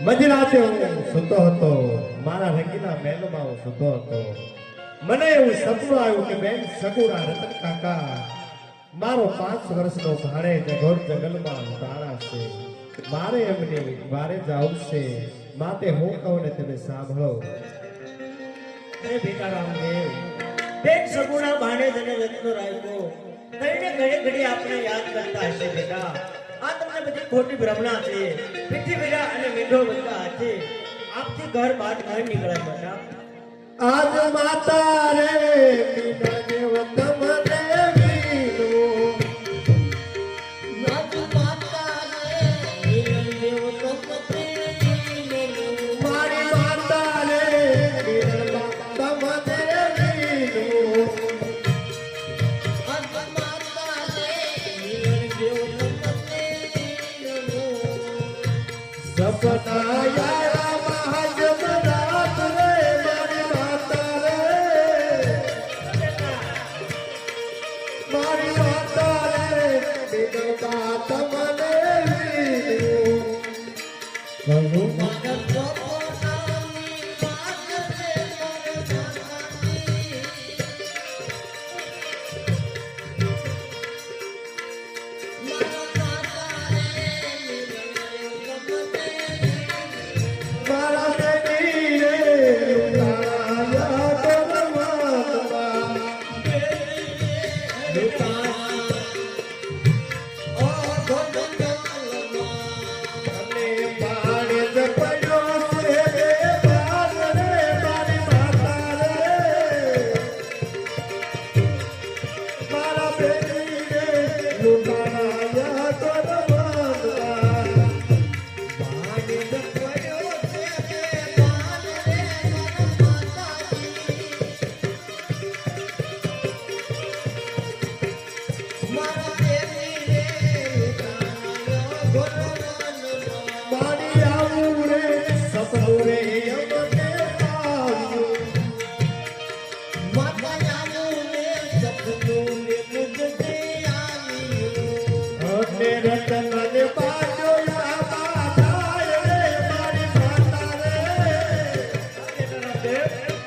મધરાતે હું સૂતો હતો. મારા રંગીલા મહેલમાં હું સૂતો હતો. મને એવું સપનું આવ્યું કે બેન સગુરા રતન કાકા, મારો પાંચ વર્ષનો ભાણે ઘોર જંગલમાં તાણા છે. મારે એમને મારે જવું છે માતે હું કહું ને તમે સાંભળો. અરે આ તમને બધી ખોટી ભ્રમણા છે. પીઠી બેટા મેંઢો બધા હાથે આપથી ઘર બહાર ઘર નીકળે બધા. આજ માતા રે મીના દેવ તમને વીનું. મારી માતા રે મારી માતા મારા મને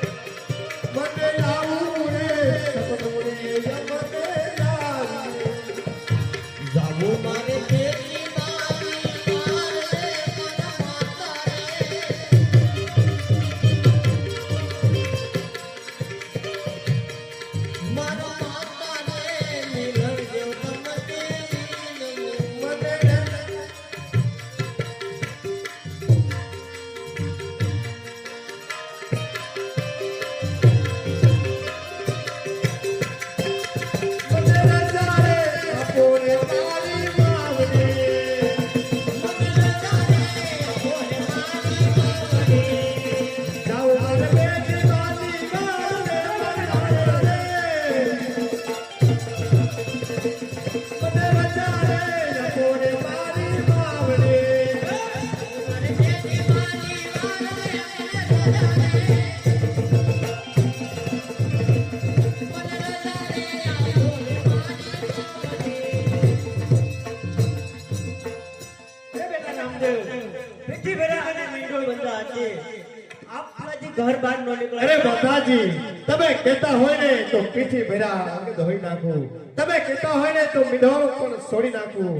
ઘર બહાર ન નીકળે અરે માતાજી તમે કહેતા હોય ને તો પીઠી ભેરા અંગ ધોઈ નાખું તમે કહેતા હોય ને તો મીંઢો પણ છોડી નાખું.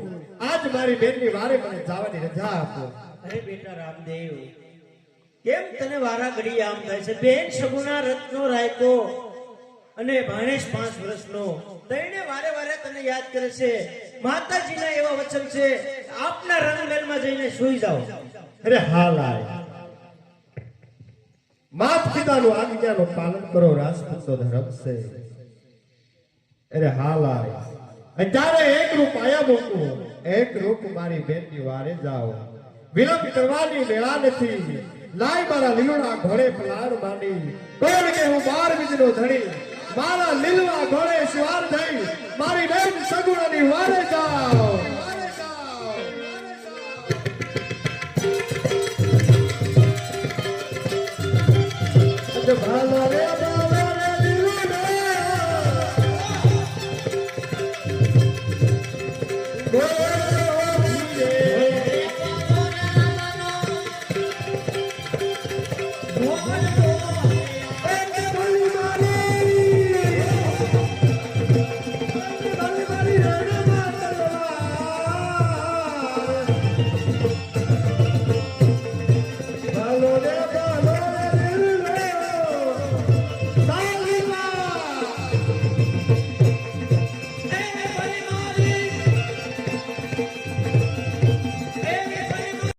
આજ મારી બેનની વારે મને જવાની રજા આપો. અરે બેટા રામદેવ કેમ તને વારા ઘડી આમ થાય છે? બેન સગુણા રત્નો રાયકો અને ભાણેશ પાંચ વર્ષનો તઈને વારે વારે તને યાદ કરે છે. માતાજીના એવા વચન છે આપના રંગમહેલમાં જઈને સુઈ જાઓ. અરે હા લાય. માત પિતાનું આજ્ઞાનું પાલન કરો રાજપૂતનો ધર્મ છે અરે હાલ આવે અત્યારે એક રૂપ આયા મૂકું એક રૂપ મારી બેનની વારે જાઓ. વિલંબ કરવાની વેળા નથી. લાય મારા લીલુડા ઘોડે પલાર માંડી કોણ કે હું બાર બીજનો ધણી. મારા લીલવા ઘોડે સવાર થઈ. મારી બેન સગુણાની વારે જાઓ. ભાલા રે